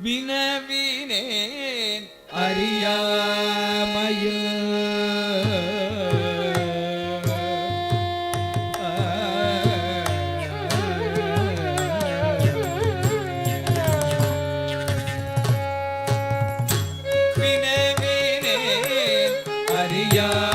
வினவினேன். அறியாமையில். வினவினேன். அறியா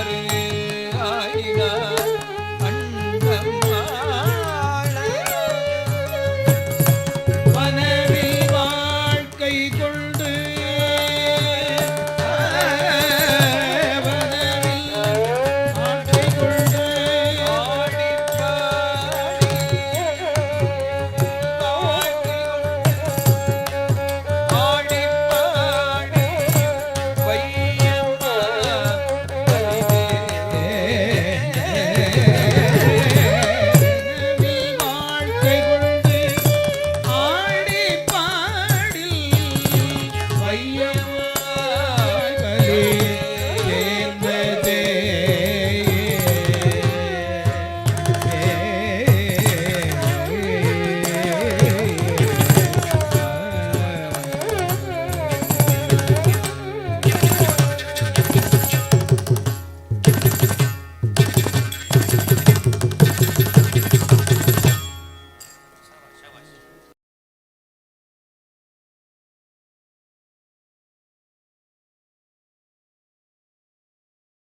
அவரே yeah.